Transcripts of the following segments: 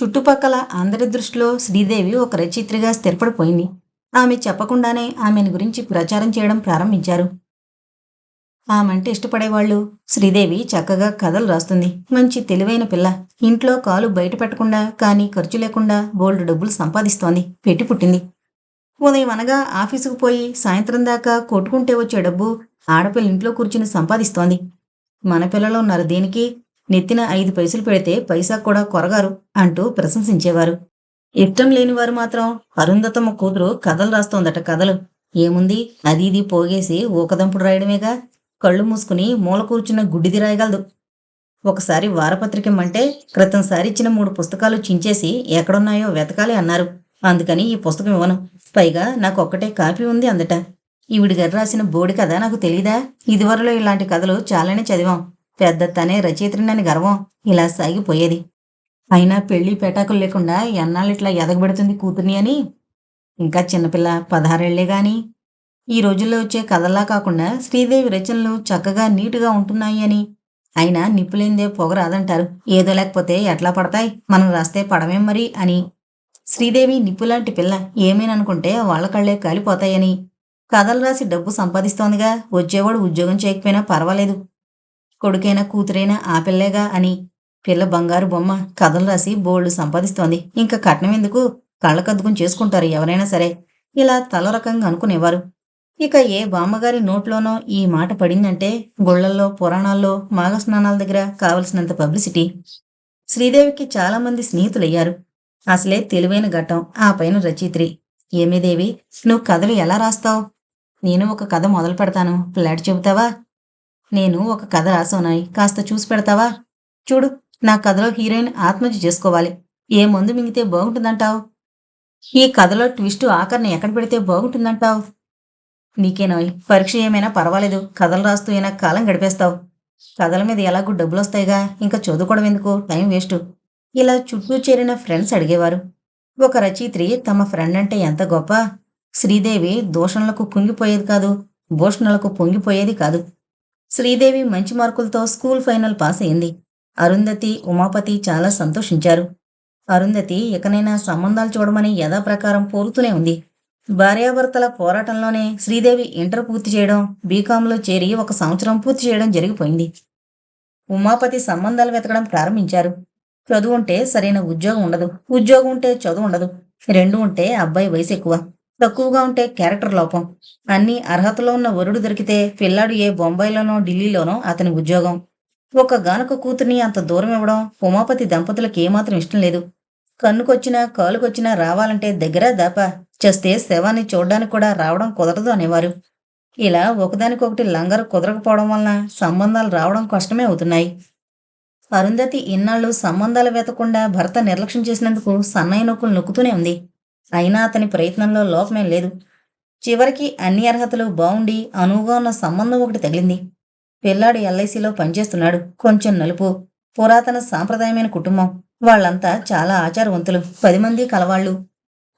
చుట్టుపక్కల అందరి దృష్టిలో శ్రీదేవి ఒక రచయిత్రిగా స్థిరపడిపోయింది. ఆమె చెప్పకుండానే ఆమెను గురించి ప్రచారం చేయడం ప్రారంభించారు. ఆమంటే ఇష్టపడేవాళ్ళు శ్రీదేవి చక్కగా కథలు రాస్తుంది. మంచి తెలివైన పిల్ల. ఇంట్లో కాలు బయట పెట్టకుండా కానీ ఖర్చు లేకుండా బోల్డ్ డబ్బులు సంపాదిస్తోంది. పెట్టి పుట్టింది. ఉదయం అనగా ఆఫీసుకు పోయి సాయంత్రం దాకా కొట్టుకుంటే వచ్చే డబ్బు ఆడపిల్ల ఇంట్లో కూర్చుని సంపాదిస్తోంది. మన పిల్లలు ఉన్నారు దేనికి. నెత్తిన ఐదు పైసలు పెడితే పైసా కూడా కొరగారు అంటూ ప్రశంసించేవారు. ఇష్టం లేనివారు మాత్రం అరుంధతమ్మ కూతురు కథలు రాస్తోందట కథలు. ఏముంది? అది ఇది పోగేసి ఊకదంపుడు రాయడమేగా? కళ్ళు మూసుకుని మూల కూర్చున్న గుడ్డిది రాయగలదు. ఒకసారి వారపత్రికమ్మంటే క్రితంసారి ఇచ్చిన మూడు పుస్తకాలు చించేసి ఎక్కడున్నాయో వెతకాలి అన్నారు. అందుకని ఈ పుస్తకం ఇవ్వను. పైగా నాకు ఒక్కటే కాపీ ఉంది అందట. ఈవిడి గారు రాసిన బోడి కథ నాకు తెలీదా? ఇదివరలో ఇలాంటి కథలు చాలానే చదివాం. పెద్ద తనే రచయిత్రినని గర్వం ఇలా సాగిపోయేది. అయినా పెళ్ళి పెటాకులు లేకుండా ఎన్నాళ్ళు ఇట్లా ఎదగబెడుతుంది కూతుర్ని అని? ఇంకా చిన్నపిల్ల పదహారేళ్ళే గాని. ఈ రోజుల్లో వచ్చే కథల్లా కాకుండా శ్రీదేవి రచనలు చక్కగా నీటుగా ఉంటున్నాయి అని. అయినా నిప్పులేందే పొగరాదంటారు. ఏదో లేకపోతే ఎట్లా పడతాయి? మనం రాస్తే పడమేం మరి అని. శ్రీదేవి నిప్పులాంటి పిల్ల. ఏమేననుకుంటే వాళ్ళ కళ్ళే కాలిపోతాయని. కథలు రాసి డబ్బు సంపాదిస్తోందిగా. వచ్చేవాడు ఉద్యోగం చేయకపోయినా పర్వాలేదు. కొడుకైనా కూతురైనా ఆ పిల్లేగా అని పిల్ల బంగారు బొమ్మ కథలు రాసి బోళ్ళు సంపాదిస్తోంది. ఇంకా కట్నం ఎందుకు? కళ్ళకద్దుకుని చేసుకుంటారు ఎవరైనా సరే. ఇలా తల రకంగా అనుకునేవారు. ఇక ఏ బామ్మగారి నోట్లోనో ఈ మాట పడిందంటే గుళ్ళల్లో పురాణాల్లో మాఘ స్నానాల దగ్గర కావలసినంత పబ్లిసిటీ. శ్రీదేవికి చాలామంది స్నేహితులయ్యారు. అసలే తెలివైన ఘట్టం ఆ పైన రచయిత్రి. ఏమేదేవి నువ్వు కథలు ఎలా రాస్తావు? నేను ఒక కథ మొదలు పెడతాను. ప్లాట్ చెబుతావా? నేను ఒక కథ రాసోనాయి. కాస్త చూసి పెడతావా? చూడు నా కథలో హీరోయిన్ ఆత్మహత్య చేసుకోవాలి. ఏ మందు మింగితే బాగుంటుందంటావు? ఈ కథలో ట్విస్ట్ ఆఖరిని ఎక్కడ పెడితే బాగుంటుందంటావు? నీకేనోయ్ పరీక్ష ఏమైనా పర్వాలేదు. కథలు రాస్తూ అయినా కాలం గడిపేస్తావు. కథల మీద ఎలాగూ డబ్బులు వస్తాయిగా ఇంకా చదువుకోవడం ఎందుకు? Time waste. ఇలా చుట్టూ చేరిన ఫ్రెండ్స్ అడిగేవారు. ఒక రచయిత్రి తమ ఫ్రెండ్ అంటే ఎంత గొప్ప? శ్రీదేవి దూషణలకు కుంగిపోయేది కాదు భూషణలకు పొంగిపోయేది కాదు. శ్రీదేవి మంచి మార్కులతో స్కూల్ ఫైనల్ పాస్ అయింది. అరుంధతి ఉమాపతి చాలా సంతోషించారు. అరుంధతి ఇకనైనా సంబంధాలు చూడమని యథాప్రకారం పోరుతూనే ఉంది. భార్యాభర్తల పోరాటంలోనే శ్రీదేవి ఇంటర్ పూర్తి చేయడం బీకాంలో చేరి ఒక సంవత్సరం పూర్తి చేయడం జరిగిపోయింది. ఉమాపతి సంబంధాలు వెతకడం ప్రారంభించారు. చదువు ఉంటే సరైన ఉద్యోగం ఉండదు. ఉద్యోగం ఉంటే చదువు ఉండదు. రెండు ఉంటే అబ్బాయి వయసు ఎక్కువ. తక్కువగా ఉంటే క్యారెక్టర్ లోపం. అన్ని అర్హతలో ఉన్న వరుడు దొరికితే పిల్లాడు ఏ బొంబాయిలోనో ఢిల్లీలోనో అతని ఉద్యోగం. ఒక గానక కూతుర్ని అంత దూరం ఇవ్వడం ఉమాపతి దంపతులకు ఏమాత్రం ఇష్టం లేదు. కన్నుకొచ్చినా కాలుకొచ్చినా రావాలంటే దగ్గర దాపా. చేస్తే శవాన్ని చూడ్డానికి కూడా రావడం కుదరదు అనేవారు. ఇలా ఒకదానికొకటి లంగరు కుదరకపోవడం వలన సంబంధాలు రావడం కష్టమే అవుతున్నాయి. అరుంధతి ఇన్నాళ్ళు సంబంధాలు వెతకుండా భర్త నిర్లక్ష్యం చేసినందుకు సన్నయ్య నొక్కులు నొక్కుతూనే ఉంది. అయినా అతని ప్రయత్నంలో లోపమేం లేదు. చివరికి అన్ని అర్హతలు బాగుండి అనువుగా ఉన్న సంబంధం ఒకటి తగిలింది. పిల్లాడు ఎల్ఐసిలో పనిచేస్తున్నాడు. కొంచెం నలుపు. పురాతన సాంప్రదాయమైన కుటుంబం. వాళ్ళంతా చాలా ఆచారవంతులు. పది మంది కలవాళ్ళు.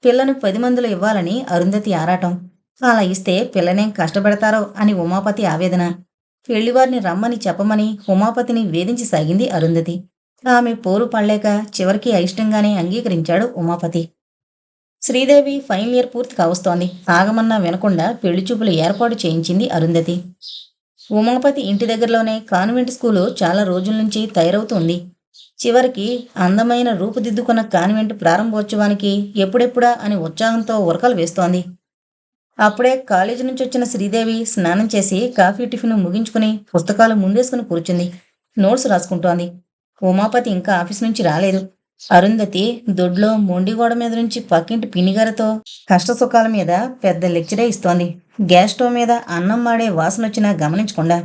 పిల్లను పది మందిలో ఇవ్వాలని అరుంధతి ఆరాటం. అలా ఇస్తే పిల్లనేం కష్టపెడతారో అని ఉమాపతి ఆవేదన. పెళ్ళివారిని రమ్మని చెప్పమని ఉమాపతిని వేధించి సాగింది అరుంధతి. ఆమె పోరు పడలేక చివరికి అయిష్టంగానే అంగీకరించాడు ఉమాపతి. శ్రీదేవి ఫైనల్ ఇయర్ పూర్తి కావస్తోంది. ఆగమన్నా వినకుండా పెళ్ళి చూపులు ఏర్పాటు చేయించింది అరుంధతి. ఉమాపతి ఇంటి దగ్గరలోనే కాన్వెంట్ స్కూలు చాలా రోజుల నుంచి తయారవుతుంది. చివరికి అందమైన రూపుదిద్దుకున్న కాన్వెంట్ ప్రారంభోత్సవానికి ఎప్పుడెప్పుడా అని ఉత్సాహంతో ఉరకలు వేస్తోంది. అప్పుడే కాలేజీ నుంచి వచ్చిన శ్రీదేవి స్నానం చేసి కాఫీ టిఫిన్ ముగించుకుని పుస్తకాలు ముందేసుకుని కూర్చుంది. నోట్స్ రాసుకుంటోంది. ఉమాపతి ఇంకా ఆఫీస్ నుంచి రాలేదు. అరుంధతి దొడ్లో మొండిగోడ మీద నుంచి పక్కింటి పిన్నిగారితో కష్ట సుఖాల మీద పెద్ద లెక్చరే ఇస్తోంది. గ్యాస్ స్టవ్ మీద అన్నం మాడే వాసన వచ్చినా గమనించకుండా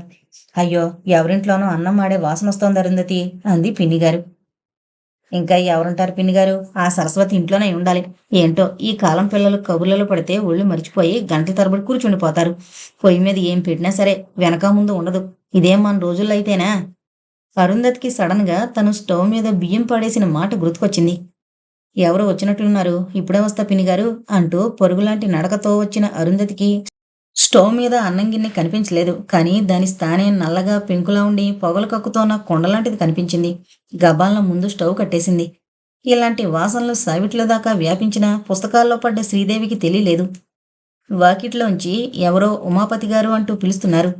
అయ్యో ఎవరింట్లోనూ అన్నం మాడే వాసన వస్తోంది అరుంధతి అంది పిన్నిగారు ఇంకా ఎవరుంటారు పిన్నిగారు ఆ సరస్వతి ఇంట్లోనే ఉండాలి. ఏంటో ఈ కాలం పిల్లలు కబుర్లలో పడితే ఒళ్ళు మర్చిపోయి గంటల తరబడి కూర్చుండిపోతారు. పొయ్యి మీద ఏం పెట్టినా సరే వెనక ముందు ఉండదు. ఇదేం మన రోజుల్లో అయితేనా? అరుంధతికి సడన్గా తను స్టవ్ మీద బియ్యం పడేసిన మాట గుర్తుకొచ్చింది. ఎవరు వచ్చినట్లున్నారు ఇప్పుడే వస్తా పినిగారు అంటూ పొరుగులాంటి నడకతో వచ్చిన అరుంధతికి స్టవ్ మీద అన్నం గిన్నె కనిపించలేదు. కానీ దాని స్థానే నల్లగా పెంకులా ఉండి పొగలు కక్కుతోన్న కొండలాంటిది కనిపించింది. గబాలను ముందు స్టవ్ కట్టేసింది. ఇలాంటి వాసనలు సావిట్ల దాకా వ్యాపించిన పుస్తకాల్లో పడ్డ శ్రీదేవికి తెలియలేదు. వాకిట్లోంచి ఎవరో ఉమాపతి గారు అంటూ పిలుస్తున్నారు.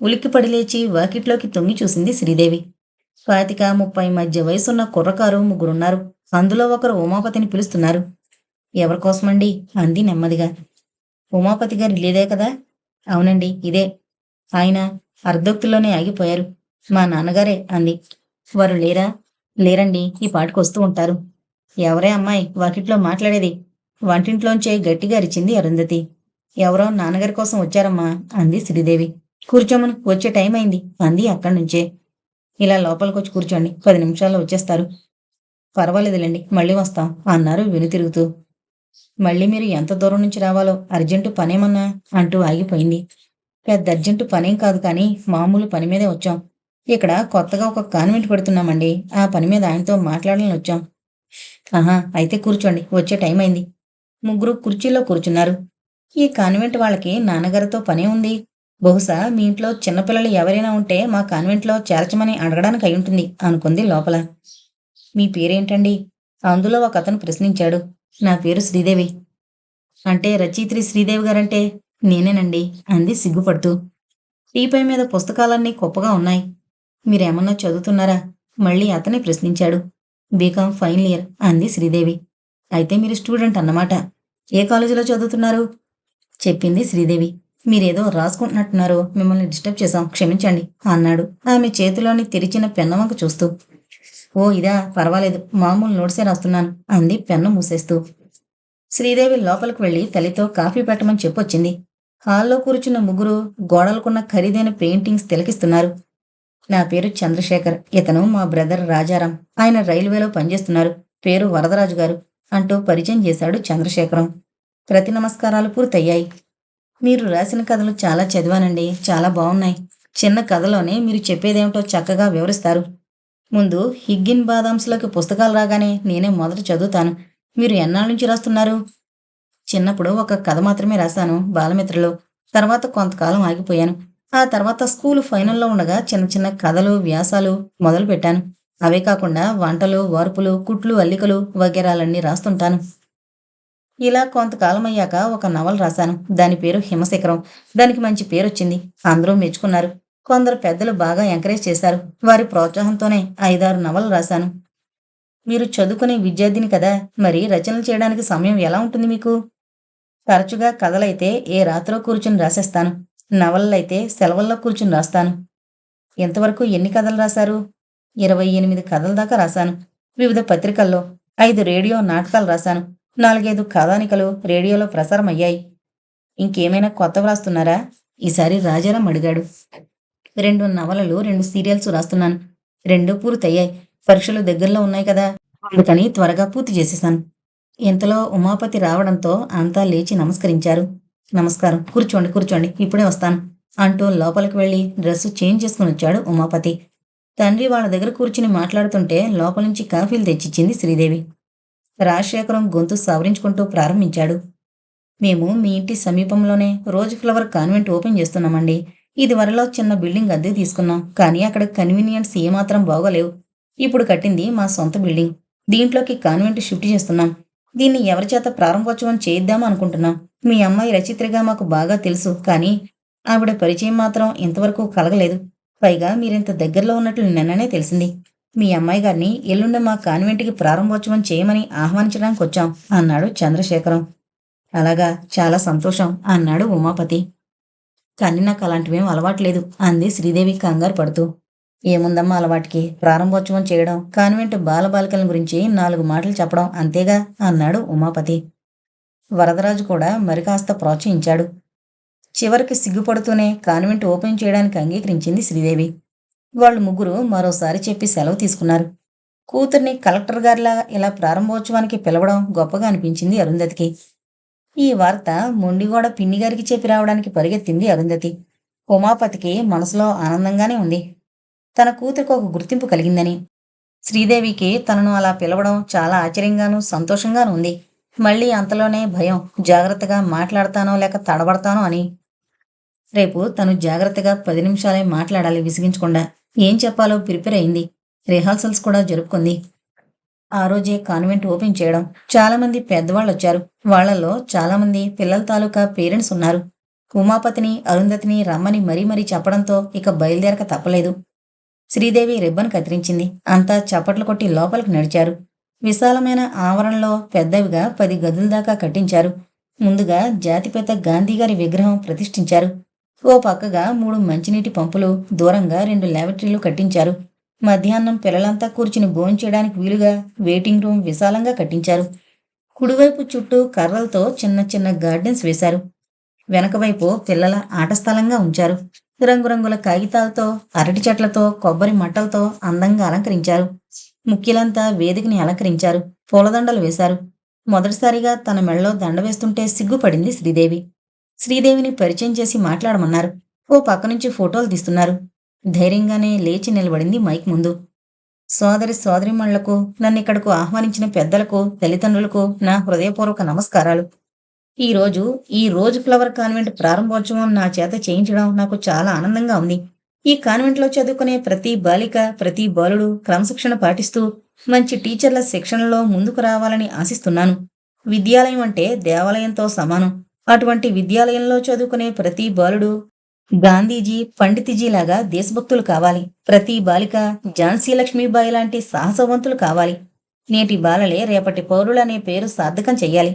ఉలిక్కిపడి లేచి వాకిట్లోకి తొంగి చూసింది శ్రీదేవి. స్వాతిక ముప్పై మధ్య వయసున్న కుర్రకారు ముగ్గురున్నారు. అందులో ఒకరు ఉమాపతిని పిలుస్తున్నారు. ఎవరికోసమండి అంది నెమ్మదిగా. ఉమాపతి గారు లేదే కదా? అవునండి ఇదే. ఆయన అర్ధోక్తిలోనే ఆగిపోయారు. మా నాన్నగారే అంది. వారు లేరా? లేరండి ఈ పాటకు వస్తూ ఉంటారు. ఎవరే అమ్మాయి? వాకిట్లో మాట్లాడేది. వంటింట్లోంచే గట్టిగా అరిచింది అరుంధతి. ఎవరో నాన్నగారి కోసం వచ్చారమ్మా అంది శ్రీదేవి. కూర్చోమను వచ్చే టైం అయింది అంది అక్కడి నుంచే. ఇలా లోపలికి వచ్చి కూర్చోండి. పది నిమిషాల్లో వచ్చేస్తారు. పర్వాలేదులేండి మళ్ళీ వస్తాం అన్నారు వెనుతిరుగుతూ మళ్ళీ మీరు ఎంత దూరం నుంచి రావాలో అర్జెంటు పనేమన్నా అంటూ ఆగిపోయింది. పెద్ద అర్జెంటు పనేం కాదు కానీ మామూలు పని మీదే వచ్చాం. ఇక్కడ కొత్తగా ఒక కాన్వెంట్ పెడుతున్నామండి ఆ పని మీద ఆయనతో మాట్లాడాలని వచ్చాం. ఆహా అయితే కూర్చోండి వచ్చే టైం అయింది. ముగ్గురు కుర్చీలో కూర్చున్నారు. ఈ కాన్వెంట్ వాళ్ళకి నాన్నగారితో పనే ఉంది. బహుశా మీ ఇంట్లో చిన్నపిల్లలు ఎవరైనా ఉంటే మా కాన్వెంట్లో చేర్చమని అడగడానికి అయి ఉంటుంది అనుకుంది లోపల. మీ పేరేంటండి? అందులో ఒక అతను ప్రశ్నించాడు. నా పేరు శ్రీదేవి. అంటే రచయిత్రి శ్రీదేవి గారంటే నేనేనండి అంది సిగ్గుపడుతూ. టీపై మీద పుస్తకాలన్నీ గొప్పగా ఉన్నాయి. మీరేమన్నా చదువుతున్నారా? మళ్ళీ అతనే ప్రశ్నించాడు. బీకాం ఫైనల్ ఇయర్ అంది శ్రీదేవి. అయితే మీరు స్టూడెంట్ అన్నమాట. ఏ కాలేజీలో చదువుతున్నారు? చెప్పింది శ్రీదేవి. మీరేదో రాసుకుంటున్నట్టున్నారు. మిమ్మల్ని డిస్టర్బ్ చేశాం. క్షమించండి అన్నాడు. ఆమె చేతిలోని తెరిచిన పెన్నవంక చూస్తూ ఓ ఇదా పర్వాలేదు. మామూలు నోట్సే రాస్తున్నాను అంది పెన్ను మూసేస్తూ. శ్రీదేవి లోపలికి వెళ్ళి తల్లితో కాఫీ పెట్టమని చెప్పొచ్చింది. హాల్లో కూర్చున్న ముగ్గురు గోడలకున్న ఖరీదైన పెయింటింగ్స్ తిలకిస్తున్నారు. నా పేరు చంద్రశేఖర్. ఇతను మా బ్రదర్ రాజారాం. ఆయన రైల్వేలో పనిచేస్తున్నారు. పేరు వరదరాజు గారు అంటూ పరిచయం చేశాడు చంద్రశేఖరం. ప్రతి నమస్కారాలు పూర్తయ్యాయి. మీరు రాసిన కథలు చాలా చదివానండి. చాలా బాగున్నాయి. చిన్న కథలోనే మీరు చెప్పేదేమిటో చక్కగా వివరిస్తారు. ముందు హిగ్గిన్ బాదాంస్లోకి పుస్తకాలు రాగానే నేనే మొదట చదువుతాను. మీరు ఎన్నాళ్ళ నుంచి రాస్తున్నారు? చిన్నప్పుడు ఒక కథ మాత్రమే రాశాను బాలమిత్రలో. తర్వాత కొంతకాలం ఆగిపోయాను. ఆ తర్వాత స్కూలు ఫైనల్లో ఉండగా చిన్న చిన్న కథలు వ్యాసాలు మొదలుపెట్టాను. అవే కాకుండా వంటలు వార్పులు కుట్లు అల్లికలు వగేరాలన్నీ రాస్తుంటాను. ఇలా కొంతకాలం అయ్యాక ఒక నవల రాశాను. దాని పేరు హిమశిఖరం. దానికి మంచి పేరు వచ్చింది అందరూ మెచ్చుకున్నారు. కొందరు పెద్దలు బాగా ఎంకరేజ్ చేశారు. వారి ప్రోత్సాహంతోనే ఐదారు నవలు రాశాను. మీరు చదువుకునే విద్యార్థిని కదా. మరి రచనలు చేయడానికి సమయం ఎలా ఉంటుంది మీకు? తరచుగా కథలైతే ఏ రాత్రో కూర్చుని రాసేస్తాను. నవలలైతే సెలవుల్లో కూర్చుని రాస్తాను. ఎంతవరకు ఎన్ని కథలు రాశారు? ఇరవై ఎనిమిది కథల దాకా రాశాను. వివిధ పత్రికల్లో ఐదు రేడియో నాటకాలు రాశాను. నాలుగైదు కథానికలు రేడియోలో ప్రసారం అయ్యాయి ఇంకేమైనా కొత్త రాస్తున్నారా? ఈసారి రాజారాం అడిగాడు. రెండు నవలలు రెండు సీరియల్స్ రాస్తున్నాను. రెండు పూర్తయ్యాయి. పరీక్షలు దగ్గరలో ఉన్నాయి కదా. అందుకని త్వరగా పూర్తి చేసేశాను ఇంతలో ఉమాపతి రావడంతో అంతా లేచి నమస్కరించారు. నమస్కారం. కూర్చోండి కూర్చోండి. ఇప్పుడే వస్తాను. అంటూ లోపలికి వెళ్ళి డ్రెస్సు చేంజ్ చేసుకుని వచ్చాడు ఉమాపతి. తండ్రి వాళ్ళ దగ్గర కూర్చుని మాట్లాడుతుంటే లోపల నుంచి కాఫీలు తెచ్చిచ్చింది శ్రీదేవి. రాజశేఖరం గొంతు సవరించుకుంటూ ప్రారంభించాడు. మేము మీ ఇంటి సమీపంలోనే రోజ్ ఫ్లవర్ కాన్వెంట్ ఓపెన్ చేస్తున్నామండి. ఇది వరలో చిన్న బిల్డింగ్ అద్దె తీసుకున్నాం. కానీ అక్కడ కన్వీనియన్స్ ఏమాత్రం బాగోలేవు. ఇప్పుడు కట్టింది మా సొంత బిల్డింగ్. దీంట్లోకి కాన్వెంట్ షిఫ్ట్ చేస్తున్నాం. దీన్ని ఎవరి చేత ప్రారంభోత్సవం చేయిద్దాం అనుకుంటున్నాం. మీ అమ్మాయి రచిత్రగా మాకు బాగా తెలుసు. కానీ ఆవిడ పరిచయం మాత్రం ఇంతవరకు కలగలేదు. పైగా మీరింత దగ్గరలో ఉన్నట్లు నిన్ననే తెలిసింది. మీ అమ్మాయి గారిని ఎల్లుండి మా కాన్వెంట్కి ప్రారంభోత్సవం చేయమని ఆహ్వానించడానికి వచ్చాం అన్నాడు చంద్రశేఖరం. అలాగా చాలా సంతోషం అన్నాడు ఉమాపతి. కానీ నాకు అలాంటివేం అలవాట్లేదు అంది శ్రీదేవి కంగారు పడుతూ. ఏముందమ్మా అలవాటికి ప్రారంభోత్సవం చేయడం కాన్వెంట్ బాలబాలికల గురించి నాలుగు మాటలు చెప్పడం అంతేగా అన్నాడు ఉమాపతి. వరదరాజు కూడా మరి కాస్త ప్రోత్సహించాడు. చివరికి సిగ్గుపడుతూనే కాన్వెంట్ ఓపెన్ చేయడానికి అంగీకరించింది శ్రీదేవి. వాళ్ళు ముగ్గురు మరోసారి చెప్పి సెలవు తీసుకున్నారు. కూతుర్ని కలెక్టర్ గారిలా ఇలా ప్రారంభోత్సవానికి పిలవడం గొప్పగా అనిపించింది అరుంధతికి. ఈ వార్త మొండిగోడ పిన్ని గారికి చెప్పి రావడానికి పరిగెత్తింది అరుంధతి. ఉమాపతికి మనసులో ఆనందంగానే ఉంది. తన కూతురికి ఒక గుర్తింపు కలిగిందని. శ్రీదేవికి తనను అలా పిలవడం చాలా ఆశ్చర్యంగానూ సంతోషంగానూ ఉంది. మళ్ళీ అంతలోనే భయం జాగ్రత్తగా మాట్లాడతానో లేక తడబడతానో అని. రేపు తను జాగ్రత్తగా పది నిమిషాలే మాట్లాడాలి విసిగించకుండా. ఏం చెప్పాలో ప్రిపేర్ అయింది. రిహార్సల్స్ కూడా జరుపుకుంది. ఆ రోజే కాన్వెంట్ ఓపెన్ చేయడం. చాలామంది పెద్దవాళ్ళు వచ్చారు. వాళ్ళల్లో చాలామంది పిల్లల తాలూకా పేరెంట్స్ ఉన్నారు. ఉమాపతిని అరుంధతిని రమ్మని మరీ మరీ చెప్పడంతో ఇక బయలుదేరక తప్పలేదు. శ్రీదేవి రిబ్బన్ కత్తిరించింది. అంతా చప్పట్లు కొట్టి లోపలికి నడిచారు. విశాలమైన ఆవరణలో పెద్దవిగా పది గదుల దాకా కట్టించారు. ముందుగా జాతిపిత గాంధీగారి విగ్రహం ప్రతిష్ఠించారు. ఓ పక్కగా మూడు మంచినీటి పంపులు దూరంగా రెండు ల్యాబరేటరీలు కట్టించారు. మధ్యాహ్నం పిల్లలంతా కూర్చుని భోంచేయడానికి వీలుగా వెయిటింగ్ రూమ్ విశాలంగా కట్టించారు. కుడివైపు చుట్టూ కర్రలతో చిన్న చిన్న గార్డెన్స్ వేశారు. వెనకవైపు పిల్లల ఆట స్థలంగా ఉంచారు. రంగురంగుల కాగితాలతో అరటి చెట్లతో కొబ్బరి మట్టలతో అందంగా అలంకరించారు. ముఖ్యులంతా వేదికని అలంకరించారు. పూలదండలు వేశారు. మొదటిసారిగా తన మెళ్ళలో దండ వేస్తుంటే సిగ్గుపడింది శ్రీదేవి. శ్రీదేవిని పరిచయం చేసి మాట్లాడమన్నారు. ఓ పక్క నుంచి ఫోటోలు తీస్తున్నారు. ధైర్యంగానే లేచి నిలబడింది మైక్ ముందు. సోదరి సోదరిమణులకు నన్ను ఇక్కడకు ఆహ్వానించిన పెద్దలకు తల్లిదండ్రులకు నా హృదయపూర్వక నమస్కారాలు. ఈరోజు ఈ రోజు ఫ్లవర్ కాన్వెంట్ ప్రారంభోత్సవం నా చేత చేయించడం నాకు చాలా ఆనందంగా ఉంది. ఈ కాన్వెంట్లో చదువుకునే ప్రతి బాలిక ప్రతి బాలుడు క్రమశిక్షణ పాటిస్తూ మంచి టీచర్ల శిక్షణలో ముందుకు రావాలని ఆశిస్తున్నాను. విద్యాలయం అంటే దేవాలయంతో సమానం. అటువంటి విద్యాలయంలో చదువుకునే ప్రతి బాలుడు గాంధీజీ పండితిజీ లాగా దేశభక్తులు కావాలి. ప్రతి బాలిక ఝాన్సీ లక్ష్మీబాయి లాంటి సాహసవంతులు కావాలి. నేటి బాలలే రేపటి పౌరులనే పేరు సార్థకం చెయ్యాలి.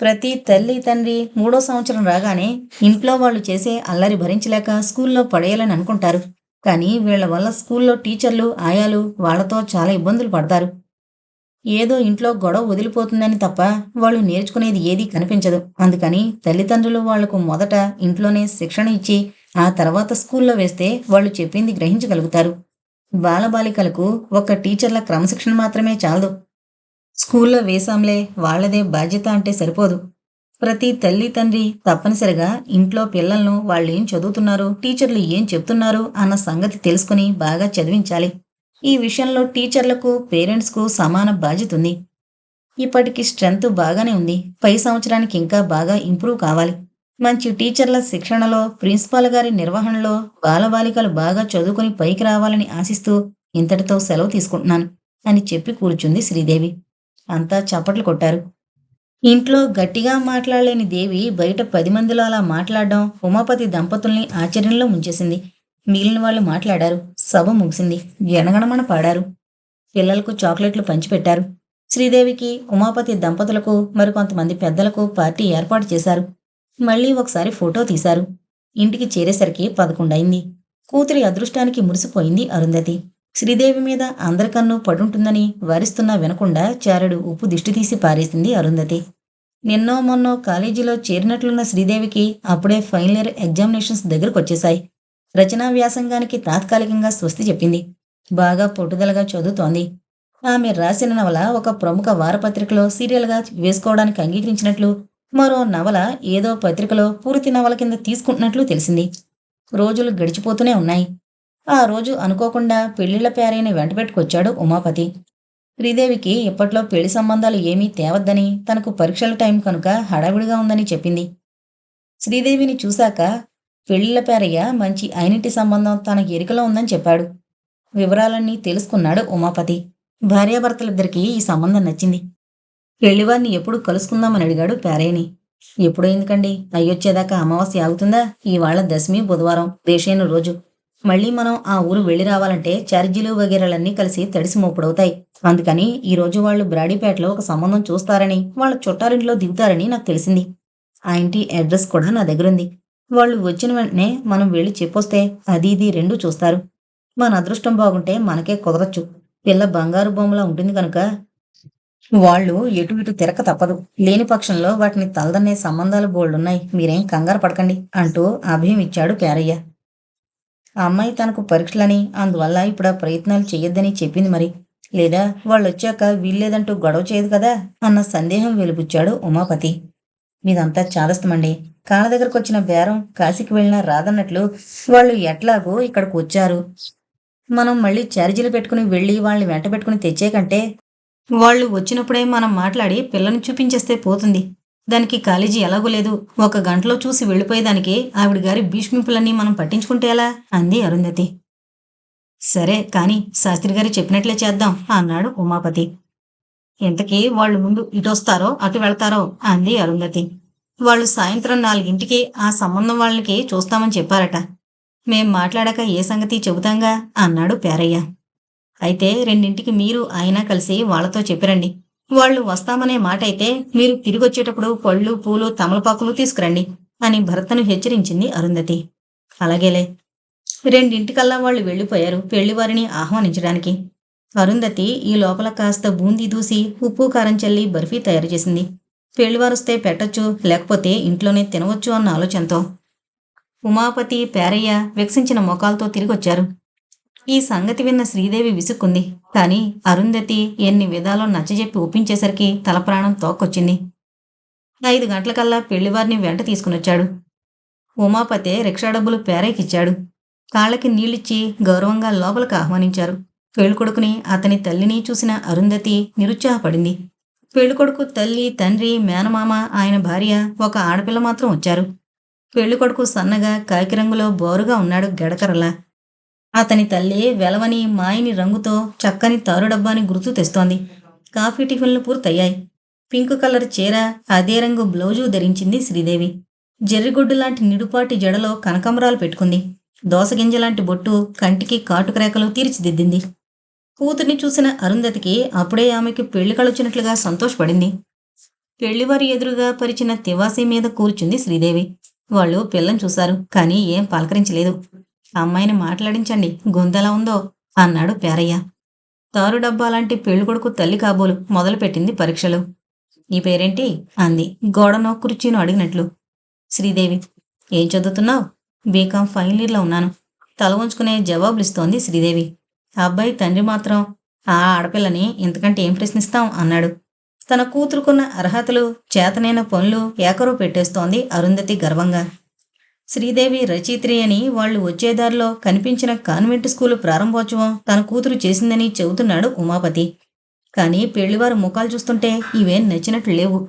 ప్రతి తల్లి తండ్రి మూడో సంవత్సరం రాగానే ఇంట్లో వాళ్ళు చేసే అల్లరి భరించలేక స్కూల్లో పడేయాలని అనుకుంటారు. కానీ వీళ్ళ వల్ల స్కూల్లో టీచర్లు ఆయాలు వాళ్ళతో చాలా ఇబ్బందులు పడతారు. ఏదో ఇంట్లో గొడవ వదిలిపోతుందని తప్ప వాళ్ళు నేర్చుకునేది ఏదీ కనిపించదు. అందుకని తల్లిదండ్రులు వాళ్ళకు మొదట ఇంట్లోనే శిక్షణ ఇచ్చి ఆ తర్వాత స్కూల్లో వేస్తే వాళ్ళు చెప్పింది గ్రహించగలుగుతారు. బాలబాలికలకు ఒక టీచర్ల క్రమశిక్షణ మాత్రమే చాలదు. స్కూల్లో వేశాంలే వాళ్ళదే బాధ్యత అంటే సరిపోదు. ప్రతి తల్లి తండ్రి తప్పనిసరిగా ఇంట్లో పిల్లలను వాళ్ళు ఏం చదువుతున్నారు టీచర్లు ఏం చెప్తున్నారు అన్న సంగతి తెలుసుకుని బాగా చదివించాలి. ఈ విషయంలో టీచర్లకు పేరెంట్స్కు సమాన బాధ్యత ఉంది. ఇప్పటికి స్ట్రెంత్ బాగానే ఉంది. పై సంవత్సరానికి ఇంకా బాగా ఇంప్రూవ్ కావాలి. మంచి టీచర్ల శిక్షణలో ప్రిన్సిపాల్ గారి నిర్వహణలో బాలబాలికలు బాగా చదువుకుని పైకి రావాలని ఆశిస్తూ ఇంతటితో సెలవు తీసుకుంటున్నాను అని చెప్పి కూర్చుంది శ్రీదేవి. అంతా చప్పట్లు కొట్టారు. ఇంట్లో గట్టిగా మాట్లాడలేని దేవి బయట పది మందిలో అలా మాట్లాడడం ఉమాపతి దంపతుల్ని ఆశ్చర్యంలో ముంచేసింది. మిగిలిన వాళ్ళు మాట్లాడారు. సభ ముగిసింది. జనగణమన పాడారు. పిల్లలకు చాక్లెట్లు పంచిపెట్టారు. శ్రీదేవికి ఉమాపతి దంపతులకు మరికొంతమంది పెద్దలకు పార్టీ ఏర్పాటు చేశారు. మళ్ళీ ఒకసారి ఫోటో తీశారు. ఇంటికి చేరేసరికి పదకొండయింది. కూతురి అదృష్టానికి మురిసిపోయింది అరుంధతి. శ్రీదేవి మీద అందరికన్ను పడుంటుందని వరిస్తున్నా వినకుండా చారుడు ఉప్పు దిష్టి తీసి పారేసింది అరుంధతి. నిన్నో మొన్నో కాలేజీలో చేరినట్లున్న శ్రీదేవికి అప్పుడే ఫైనల్ ఇయర్ ఎగ్జామినేషన్స్ దగ్గరకు వచ్చేశాయి రచనా వ్యాసంగానికి తాత్కాలికంగా స్వస్తి చెప్పింది. బాగా పట్టుదలగా చదువుతోంది. ఆమె రాసిన నవల ఒక ప్రముఖ వారపత్రికలో సీరియల్గా వేసుకోవడానికి అంగీకరించినట్లు మరో నవల ఏదో పత్రికలో పూర్తి నవల కింద తీసుకుంటున్నట్లు తెలిసింది. రోజులు గడిచిపోతూనే ఉన్నాయి. ఆ రోజు అనుకోకుండా పెళ్ళిళ్ళ పేరైన వెంటబెట్టుకొచ్చాడు ఉమాపతి. శ్రీదేవికి ఇప్పట్లో పెళ్ళి సంబంధాలు ఏమీ తేవద్దని తనకు పరీక్షల టైం కనుక హడావిడిగా ఉందని చెప్పింది. శ్రీదేవిని చూశాక పెళ్ళిళ్ళ పేరయ్య మంచి ఐనిటి సంబంధం తన ఎరికలో ఉందని చెప్పాడు. వివరాలన్నీ తెలుసుకున్నాడు ఉమాపతి. భార్యాభర్తలిద్దరికీ ఈ సంబంధం నచ్చింది. పెళ్ళివారిని ఎప్పుడు కలుసుకుందామని అడిగాడు పేరయ్యని. ఎప్పుడు ఎందుకండి? అయ్యొచ్చేదాకా అమావాస్య ఆగుతుందా? ఇవాళ దశమి బుధవారం దేశైన రోజు. మళ్ళీ మనం ఆ ఊరు వెళ్ళి రావాలంటే ఛార్జీలు వగేరాలన్నీ కలిసి తడిసి మోపుడవుతాయి. అందుకని ఈరోజు వాళ్ళు బ్రాడీపేటలో ఒక సంబంధం చూస్తారని వాళ్ళ చుట్టారింట్లో దిగుతారని నాకు తెలిసింది. ఆ ఇంటి అడ్రస్ కూడా నా దగ్గరుంది. వాళ్ళు వచ్చిన వెంటనే మనం వెళ్ళి చెప్పొస్తే అది ఇది రెండు చూస్తారు. మన అదృష్టం బాగుంటే మనకే కుదరచ్చు. పిల్ల బంగారు బొమ్మలా ఉంటుంది కనుక వాళ్ళు ఎటు ఇటు తిరక తప్పదు. లేని పక్షంలో వాటిని తలదన్నే సంబంధాలు బోల్డున్నాయి. మీరేం కంగారు పడకండి అంటూ అభయం ఇచ్చాడు పేరయ్య ఆ అమ్మాయి తనకు పరీక్షలని అందువల్ల ఇప్పుడు ఆ ప్రయత్నాలు చేయొద్దని చెప్పింది మరి. లేదా వాళ్ళు వచ్చాక వీల్లేదంటూ గొడవ చేయదు కదా అన్న సందేహం వెలుపుచ్చాడు ఉమాపతి. మీదంతా చాదస్తమండి. కాళ్ళ దగ్గరకు వచ్చిన బేరం కాశీకి వెళ్ళినా రాదన్నట్లు వాళ్ళు ఎట్లాగో ఇక్కడికి వచ్చారు. మనం మళ్ళీ ఛార్జీలు పెట్టుకుని వెళ్ళి వాళ్ళని వెంట పెట్టుకుని తెచ్చే కంటే వాళ్ళు వచ్చినప్పుడే మనం మాట్లాడి పిల్లని చూపించేస్తే పోతుంది. దానికి కాలేజీ ఎలాగో లేదు. ఒక గంటలో చూసి వెళ్ళిపోయేదానికి ఆవిడ గారి భీష్మింపులన్నీ మనం పట్టించుకుంటే ఎలా? అంది అరుంధతి. సరే కాని శాస్త్రి గారు చెప్పినట్లే చేద్దాం అన్నాడు ఉమాపతి. ఇంతకీ వాళ్ళు ముందు ఇటు వస్తారో అటు వెళ్తారో అంది అరుంధతి. వాళ్ళు సాయంత్రం నాలుగింటికి ఆ సంబంధం వాళ్ళకి చూస్తామని చెప్పారట. మేం మాట్లాడాక ఏ సంగతి చెబుతాంగా? అన్నాడు పేరయ్య అయితే రెండింటికి మీరు ఆయన కలిసి వాళ్ళతో చెప్పిరండి. వాళ్ళు వస్తామనే మాట అయితే మీరు తిరిగొచ్చేటప్పుడు పళ్ళు పూలు తమలపాకులు తీసుకురండి అని భర్తను హెచ్చరించింది అరుంధతి. అలాగేలే. రెండింటికల్లా వాళ్ళు వెళ్ళిపోయారు పెళ్ళివారిని ఆహ్వానించడానికి. అరుంధతి ఈ లోపల కాస్త బూందీ దూసి ఉప్పు కారం చల్లి బర్ఫీ తయారు చేసింది. పెళ్ళివారొస్తే పెట్టొచ్చు లేకపోతే ఇంట్లోనే తినవచ్చు అన్న ఆలోచనతో ఉమాపతి పేరయ్య వికసించిన మొఖాలతో తిరిగొచ్చారు. ఈ సంగతి విన్న శ్రీదేవి విసుక్కుంది. కాని అరుంధతి ఎన్ని విధాలో నచ్చజెప్పి ఒప్పించేసరికి తల ప్రాణం తోకొచ్చింది ఐదు గంటలకల్లా పెళ్ళివారిని వెంట తీసుకునొచ్చాడు. ఉమాపతే రిక్షా డబ్బులు పేరయ్యకిచ్చాడు. కాళ్ళకి నీళ్ళిచ్చి గౌరవంగా లోపలికి ఆహ్వానించారు. పెళ్ళికొడుకుని అతని తల్లిని చూసిన అరుంధతి నిరుత్సాహపడింది. పెళ్ళికొడుకు తల్లి తండ్రి మేనమామ ఆయన భార్య ఒక ఆడపిల్ల మాత్రం వచ్చారు. పెళ్ళికొడుకు సన్నగా కాకి రంగులో బోరుగా ఉన్నాడు గెడకరలా. అతని తల్లి వెలవని మాయని రంగుతో చక్కని తారు డబ్బాని గుర్తు తెస్తోంది. కాఫీ టిఫిన్లు పూర్తయ్యాయి. పింక్ కలర్ చీర అదే రంగు బ్లౌజు ధరించింది శ్రీదేవి. జర్రిగొడ్డు లాంటి నిడుపాటి జడలో కనకమరాలు పెట్టుకుంది. దోసగింజ లాంటి బొట్టు కంటికి కాటుకరేకలు తీర్చిదిద్దింది. కూతుర్ని చూసిన అరుంధతికి అప్పుడే ఆమెకి పెళ్ళి కళొచ్చినట్లుగా సంతోషపడింది. పెళ్ళివారి ఎదురుగా పరిచిన తివాసీ మీద కూర్చుంది శ్రీదేవి. వాళ్ళు పిల్లని చూశారు కానీ ఏం పలకరించలేదు. అమ్మాయిని మాట్లాడించండి గొంతెలా ఉందో అన్నాడు పేరయ్య. తారు డబ్బా లాంటి పెళ్ళికొడుకు తల్లి కాబోలు మొదలుపెట్టింది పరీక్షలు. నీ పేరేంటి? అంది గోడనో కుర్చీనో అడిగినట్లు. శ్రీదేవి ఏం చదువుతున్నావు? బీకాం ఫైనల్ ఇయర్లో ఉన్నాను. తల ఉంచుకునే జవాబులిస్తోంది శ్రీదేవి. ఆ అబ్బాయి తండ్రి మాత్రం ఆ ఆడపిల్లని ఇంతకంటే ఏం ప్రశ్నిస్తాం? అన్నాడు. తన కూతురుకున్న అర్హతలు చేతనైన పనులు ఏకరో పెట్టేస్తోంది అరుంధతి గర్వంగా. శ్రీదేవి రచయిత్రి అని వాళ్ళు వచ్చేదారిలో కనిపించిన కాన్వెంట్ స్కూలు ప్రారంభోత్సవం తన కూతురు చేసిందని చెబుతున్నాడు ఉమాపతి. కానీ పెళ్ళివారు ముఖాలు చూస్తుంటే ఇవేం నచ్చినట్లు లేవు.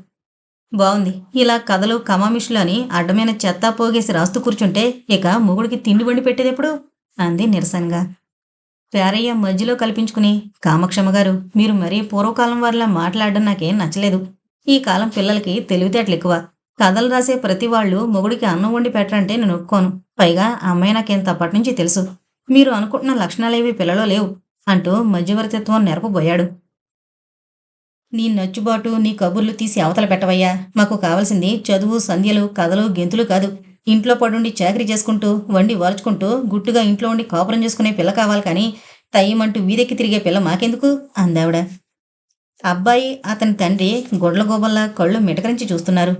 బాగుంది ఇలా కథలు కమామిషులు అని అడ్డమైన చెత్త పోగేసి రాస్తూ కూర్చుంటే ఇక మొగుడికి తిండి వండి పెట్టేదెప్పుడు? అంది నిరసనగా. పేరయ్య మధ్యలో కల్పించుకుని కామక్షమ గారు మీరు మరీ పూర్వకాలం వారిలా మాట్లాడడం నాకేం నచ్చలేదు. ఈ కాలం పిల్లలకి తెలివితేటలు ఎక్కువ. కథలు రాసే ప్రతి వాళ్ళు మొగుడికి అన్నం వండి పెట్టరంటే నేను ఒప్పుకోను. పైగా అమ్మాయి నాకేంత తప్పటి నుంచి తెలుసు. మీరు అనుకుంటున్న లక్షణాలేవి పిల్లలో లేవు అంటూ మధ్యవర్తిత్వం నెరపబోయాడు. నీ నచ్చుబాటు నీ కబుర్లు తీసి అవతల పెట్టవయ్యా. మాకు కావలసింది చదువు సంధ్యలు కథలు గెంతులు కాదు. ఇంట్లో పడుండి చాకరీ చేసుకుంటూ వండి వాల్చుకుంటూ గుట్టుగా ఇంట్లో ఉండి కాపురం చేసుకునే పిల్ల కావాలి కానీ తయ్యమంటూ వీధెక్కి తిరిగే పిల్ల మాకెందుకు? అందావిడ. అబ్బాయి అతని తండ్రి గొడ్ల గోబల్లా కళ్ళు మిటకరించి చూస్తున్నారు.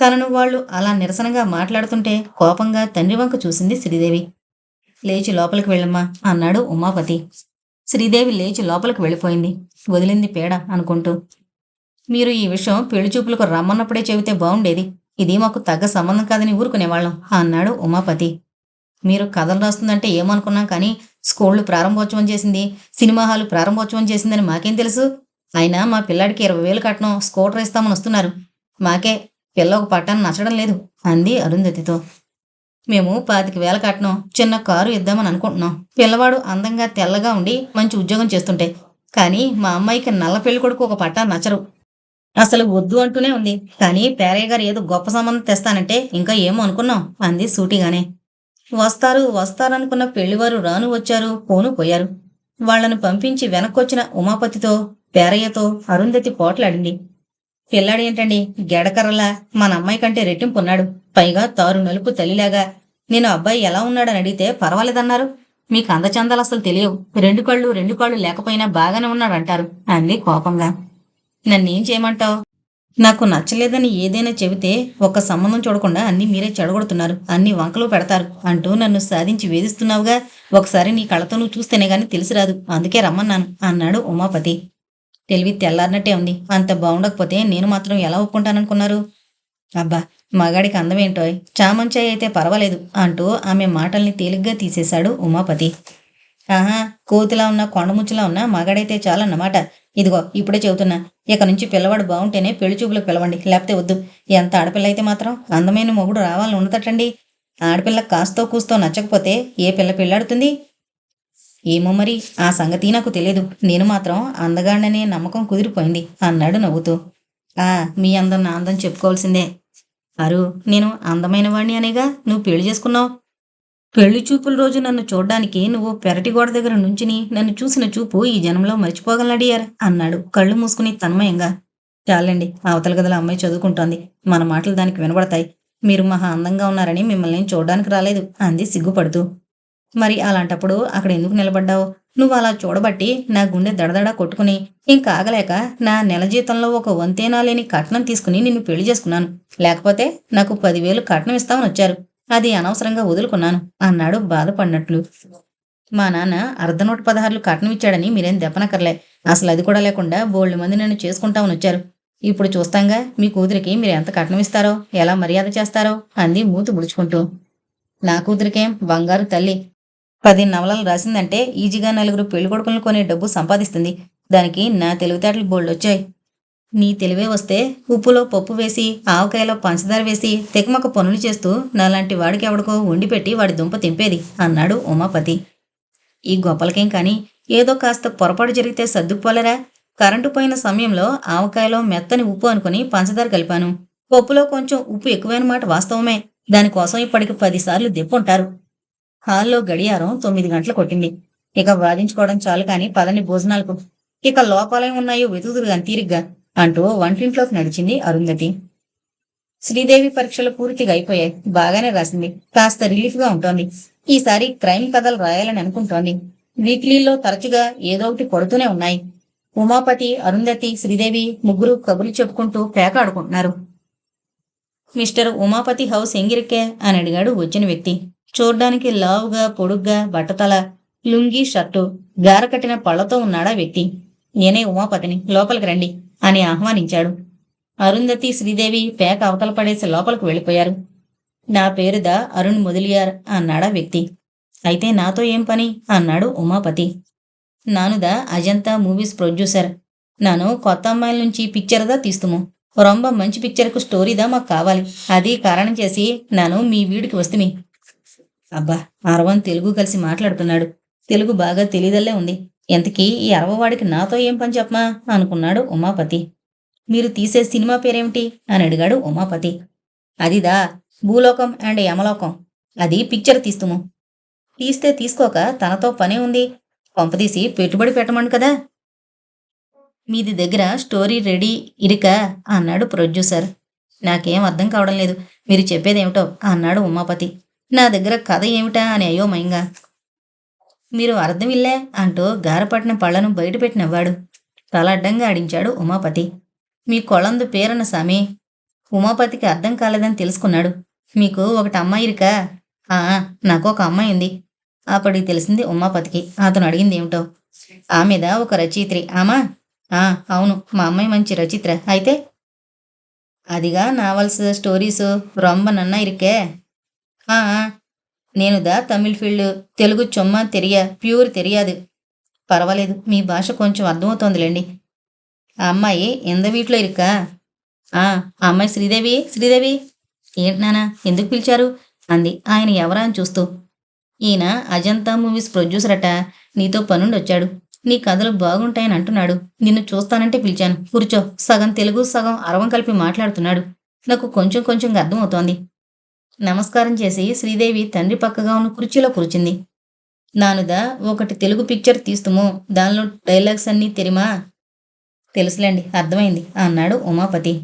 తనను వాళ్ళు అలా నిరసనగా మాట్లాడుతుంటే కోపంగా తండ్రి వంక చూసింది శ్రీదేవి. లేచి లోపలికి వెళ్ళమ్మా అన్నాడు ఉమాపతి. శ్రీదేవి లేచి లోపలికి వెళ్ళిపోయింది. వదిలింది పేడ అనుకుంటూ. మీరు ఈ విషయం పెళ్ళి చూపులకు రమ్మన్నప్పుడే చెబితే బాగుండేది ఇది మాకు తగ్గ సంబంధం కాదని ఊరుకునేవాళ్ళం అన్నాడు ఉమాపతి. మీరు కథలు రాస్తుందంటే ఏమనుకున్నాం కానీ స్కూళ్ళు ప్రారంభోత్సవం చేసింది సినిమా హాలు ప్రారంభోత్సవం చేసిందని మాకేం తెలుసు? అయినా మా పిల్లాడికి ఇరవై వేలు కట్టడం స్కూటర్ ఇస్తామని వస్తున్నారు. మాకే పిల్ల ఒక పట్టాన్ని నచ్చడం లేదు అంది అరుంధతితో. మేము పాతిక వేల కట్నం చిన్న కారు ఇద్దామని అనుకుంటున్నాం. పిల్లవాడు అందంగా తెల్లగా ఉండి మంచి ఉద్యోగం చేస్తుంటే కానీ మా అమ్మాయికి నల్ల పెళ్ళి కొడుకు ఒక పట్టా నచ్చరు. అసలు వద్దు అంటూనే ఉంది. కానీ పేరయ్య గారు ఏదో గొప్ప సంబంధం తెస్తానంటే ఇంకా ఏమో అనుకున్నాం అంది సూటిగానే. వస్తారు వస్తారనుకున్న పెళ్ళివారు రాను వచ్చారు పోను పోయారు. వాళ్ళను పంపించి వెనక్కొచ్చిన ఉమాపతితో పేరయ్యతో అరుంధతి పోట్లాడింది. పిల్లాడు ఏంటండి? గెడకర్రలా మన అమ్మాయి కంటే రెట్టింపు ఉన్నాడు పైగా తారు నలుపు తల్లిలాగా. నేను అబ్బాయి ఎలా ఉన్నాడని అడిగితే పర్వాలేదన్నారు. మీకు అందచందాలు అసలు తెలియవు. రెండు కళ్ళు రెండు కాళ్ళు లేకపోయినా బాగానే ఉన్నాడంటారు అంది కోపంగా. నన్నేం చేయమంటావు? నాకు నచ్చలేదని ఏదైనా చెబితే ఒక్క సంబంధం చూడకుండా అన్ని మీరే చెడగొడుతున్నారు అన్ని వంకలు పెడతారు అంటూ నన్ను సాధించి వేధిస్తున్నావుగా. ఒకసారి నీ కళ్ళతో నువ్వు చూస్తేనే గాని తెలిసిరాదు. అందుకే రమ్మన్నాను అన్నాడు ఉమాపతి. తెలివి తెల్లారినట్టే ఉంది. అంత బాగుండకపోతే నేను మాత్రం ఎలా ఒప్పుకుంటాననుకున్నారు? అబ్బా మగాడికి అందమేంటోయ్? చామంచాయ్ అయితే పర్వాలేదు అంటూ ఆమె మాటల్ని తేలిగ్గా తీసేశాడు ఉమాపతి. ఆహా కోతిలా ఉన్న కొండముచ్చులా ఉన్న మగాడైతే చాలన్నమాట. ఇదిగో ఇప్పుడే చెబుతున్నా. ఇక నుంచి పిల్లవాడు బాగుంటేనే పెళ్ళి చూపులకు పిలవండి. లేకపోతే వద్దు. ఎంత ఆడపిల్ల అయితే మాత్రం అందమైన మొగుడు రావాలని ఉండదటండి ఆడపిల్ల కాస్తో కూస్తో నచ్చకపోతే ఏ పిల్ల పెళ్ళాడుతుంది? ఏమో మరి ఆ సంగతి నాకు తెలియదు నేను మాత్రం అందగాడనే నమ్మకం కుదిరిపోయింది అన్నాడు నవ్వుతూ. ఆ మీ అందం నా అందం చెప్పుకోవాల్సిందే. అరు నేను అందమైన వాణ్ణి అనేగా నువ్వు పెళ్ళి చేసుకున్నావు? పెళ్ళి చూపుల రోజు నన్ను చూడ్డానికి నువ్వు పెరటి గోడ దగ్గర నుంచుని నన్ను చూసిన చూపు ఈ జనంలో మర్చిపోగలనడియారు అన్నాడు కళ్ళు మూసుకుని తన్మయంగా. చాలండి అవతల గదిలో అమ్మాయి చదువుకుంటోంది. మన మాటలు దానికి వినబడతాయి. మీరు మహా అందంగా ఉన్నారని మిమ్మల్ని చూడడానికి రాలేదు అంది సిగ్గుపడుతూ. మరి అలాంటప్పుడు అక్కడ ఎందుకు నిలబడ్డావు? నువ్వు అలా చూడబట్టి నా గుండె దడదడ కొట్టుకుని ఇంకా ఆగలేక నా నెల జీతంలో ఒక వంతేనా లేని కట్నం తీసుకుని నిన్ను పెళ్ళి చేసుకున్నాను. లేకపోతే నాకు పదివేలు కట్నం ఇస్తామని వచ్చారు. అది అనవసరంగా వదులుకున్నాను అన్నాడు బాధపడినట్లు. మా నాన్న అర్ధ నూట పదహారులు కట్నం ఇచ్చాడని మీరేం దెప్పనక్కర్లే అసలు అది కూడా లేకుండా బోల్డ్ మంది నన్ను చేసుకుంటామని వచ్చారు. ఇప్పుడు చూస్తాంగా మీ కూతురికి మీరు ఎంత కట్నం ఇస్తారో ఎలా మర్యాద చేస్తారో అంది మూతి ముడుచుకుంటూ. నా కూతురికేం బంగారు తల్లి. పది నవలలు రాసిందంటే ఈజీగా నలుగురు పెళ్ళి కొడుకులను కొనే డబ్బు సంపాదిస్తుంది. దానికి నా తెలివితేటలు బోల్డ్ వచ్చాయి నీ తెలివే వస్తే ఉప్పులో పప్పు వేసి ఆవకాయలో పంచదార వేసి తెకమక పనులు చేస్తూ నాలాంటి వాడికి ఎవడికో వండి పెట్టి వాడి దుంప తింపేది అన్నాడు ఉమాపతి. ఈ గొప్పలకేం కానీ ఏదో కాస్త పొరపాటు జరిగితే సర్దుకుపోలేరా? కరెంటు పోయిన సమయంలో ఆవకాయలో మెత్తని ఉప్పు అనుకుని పంచదార కలిపాను. పప్పులో కొంచెం ఉప్పు ఎక్కువైన మాట వాస్తవమే. దానికోసం ఇప్పటికి పదిసార్లు దెప్పుంటారు హాల్లో గడియారం తొమ్మిది గంటలు కొట్టింది. ఇక వాదించుకోవడం చాలు కాని పదని భోజనాలకు. ఇక లోపాలేం ఉన్నాయో వెతుకుదురు గాని తీరిగ్గా. అంటూ వంటింట్లోకి నడిచింది అరుంధతి. శ్రీదేవి పరీక్షలు పూర్తిగా అయిపోయాయి. బాగానే రాసింది. కాస్త రిలీఫ్గా ఉంటోంది. ఈసారి క్రైమ్ కథలు రాయాలని అనుకుంటోంది. వీక్లీలో తరచుగా ఏదో ఒకటి పడుతూనే ఉన్నాయి. ఉమాపతి అరుంధతి శ్రీదేవి ముగ్గురు కబుర్లు చెప్పుకుంటూ పేక ఆడుకుంటున్నారు మిస్టర్ ఉమాపతి హౌస్ ఎంగిరికే అని అడిగాడు వచ్చిన వ్యక్తి. చూడ్డానికి లావుగా పొడుగ్గా బట్టతల లుంగీ షర్టు గారకట్టిన పళ్ళతో పళ్ళతో ఉన్నాడా వ్యక్తి. నేనే ఉమాపతిని. లోపలికి రండి. అని ఆహ్వానించాడు. అరుంధతి శ్రీదేవి పేక అవతల పడేసి లోపలికి వెళ్ళిపోయారు. నా పేరుద అరుణ్ మొదలియార్ అన్నాడా వ్యక్తి. అయితే నాతో ఏం పని? అన్నాడు ఉమాపతి. నానుదా అజంతా మూవీస్ ప్రొడ్యూసర్. నాను కొత్త అమ్మాయిల నుంచి పిక్చర్దా తీస్తుము. రొంబ మంచి పిక్చర్కు స్టోరీదా మాకు కావాలి. అది కారణం చేసి నాను మీ వీడికి వస్తుమి. అబ్బా అరవన్ తెలుగు కలిసి మాట్లాడుతున్నాడు. తెలుగు బాగా తెలియదల్లే ఉంది. ఎంతకీ ఈ అరవవాడికి నాతో ఏం పని చెప్పమా? అనుకున్నాడు ఉమాపతి. మీరు తీసే సినిమా పేరేమిటి? అని అడిగాడు ఉమాపతి. అదిదా భూలోకం అండ్ యమలోకం. అది పిక్చర్ తీస్తుము. తీస్తే తీసుకోక తనతో పనే ఉంది. కొంపదీసి పెట్టుబడి పెట్టమను కదా. మీది దగ్గర స్టోరీ రెడీ ఇరిక అన్నాడు ప్రొడ్యూసర్. నాకేం అర్థం కావడం లేదు. మీరు చెప్పేదేమిటో అన్నాడు ఉమాపతి. నా దగ్గర కథ ఏమిటా అని అయోమయంగా. మీరు అర్థమిల్లే అంటూ గారపట్టిన పళ్ళను బయటపెట్టినవ్వాడు తల అడ్డంగా ఆడించాడు ఉమాపతి. మీ కొళందు పేరన్న సామి. ఉమాపతికి అర్థం కాలేదని తెలుసుకున్నాడు. మీకు ఒకటి అమ్మాయిరికా ఆ నాకు ఒక అమ్మాయి ఉంది. అప్పటికి తెలిసింది ఉమాపతికి. అతను అడిగింది ఏమిటో? ఆమెద ఒక రచయిత్రి. ఆమా? ఆ అవును మా అమ్మాయి మంచి రచయిత్ర. అయితే? అదిగా నావల్స్ స్టోరీస్ రొంబ నన్న ఇరికే? ఆ. నేనుదా తమిళ్ ఫీల్డ్ తెలుగు చొమ్మ తెరియా ప్యూర్ తెలియదు పర్వాలేదు మీ భాష కొంచెం అర్థమవుతోందిలేండి. ఆ అమ్మాయి ఎంత వీటిలో ఇరుకా ఆ ఆ అమ్మాయి శ్రీదేవి శ్రీదేవి. ఏంటి నానా ఎందుకు పిలిచారు? అంది ఆయన ఎవరా అని చూస్తూ. ఈయన అజంతా మూవీస్ ప్రొడ్యూసర్ అట నీతో పనుండి వచ్చాడు నీ కథలు బాగుంటాయని అంటున్నాడు. నిన్ను చూస్తానంటే పిలిచాను. కూర్చో సగం తెలుగు సగం అరవం కలిపి మాట్లాడుతున్నాడు. నాకు కొంచెం కొంచెంగా అర్థమవుతోంది. నమస్కారం చేసి శ్రీదేవి తండ్రి పక్కగా ఉన్న కుర్చీలో కూర్చుంది. నానుదా ఒకటి తెలుగు పిక్చర్ తీస్తుము. దానిలో డైలాగ్స్ అన్నీ తెరిమా? తెలుసులేండి అర్థమైంది అన్నాడు ఉమాపతి.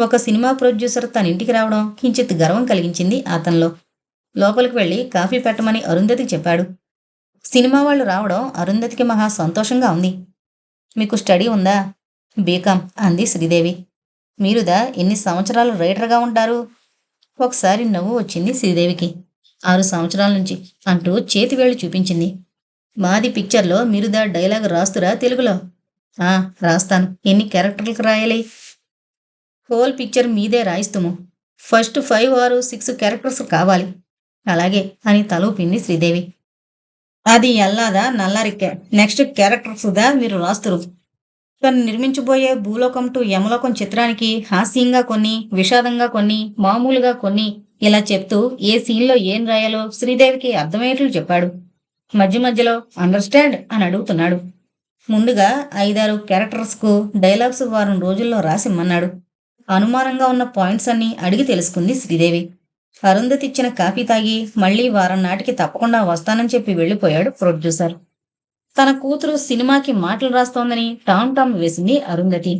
ఒక సినిమా ప్రొడ్యూసర్ తన ఇంటికి రావడం కించిత్ గర్వం కలిగించింది అతనిలో. లోపలికి వెళ్ళి కాఫీ పెట్టమని అరుంధతికి చెప్పాడు. సినిమా వాళ్ళు రావడం అరుంధతికి మహా సంతోషంగా ఉంది. మీకు స్టడీ ఉందా? బీకాం అంది శ్రీదేవి. మీరుదా ఎన్ని సంవత్సరాలు రైటర్గా ఉంటారు? ఒకసారి నవ్వు వచ్చింది శ్రీదేవికి. ఆరు సంవత్సరాల నుంచి అంటూ చేతి వేళ్ళు చూపించింది. మాది పిక్చర్లో మీరుదా డైలాగ్ రాస్తురా తెలుగులో? ఆ రాస్తాను. ఎన్ని క్యారెక్టర్లకు రాయాలి? హోల్ పిక్చర్ మీదే రాయిస్తుము. ఫస్ట్ ఫైవ్ ఆరు సిక్స్ క్యారెక్టర్స్ కావాలి. అలాగే అని తలూపింది శ్రీదేవి. అది ఎల్లాదా నల్లారిక్కే. నెక్స్ట్ క్యారెక్టర్స్దా మీరు రాస్తురు. తను నిర్మించబోయే భూలోకం టు యమలోకం చిత్రానికి హాస్యంగా కొన్ని విషాదంగా కొన్ని మామూలుగా కొన్ని ఇలా చెప్తూ ఏ సీన్లో ఏం రాయాలో శ్రీదేవికి అర్థమయ్యేట్లు చెప్పాడు. మధ్య మధ్యలో అండర్స్టాండ్ అని అడుగుతున్నాడు. ముందుగా ఐదారు క్యారెక్టర్స్కు డైలాగ్స్ వారం రోజుల్లో రాసిమ్మన్నాడు. అనుమానంగా ఉన్న పాయింట్స్ అన్ని అడిగి తెలుసుకుంది శ్రీదేవి. అరుంధతి ఇచ్చిన కాఫీ తాగి మళ్ళీ వారం నాటికి తప్పకుండా వస్తానని చెప్పి వెళ్ళిపోయాడు ప్రొడ్యూసర్. తన కూతురు సినిమాకి మాటలు రాస్తోందని టామ్ టామ్ వేసింది అరుంధతి.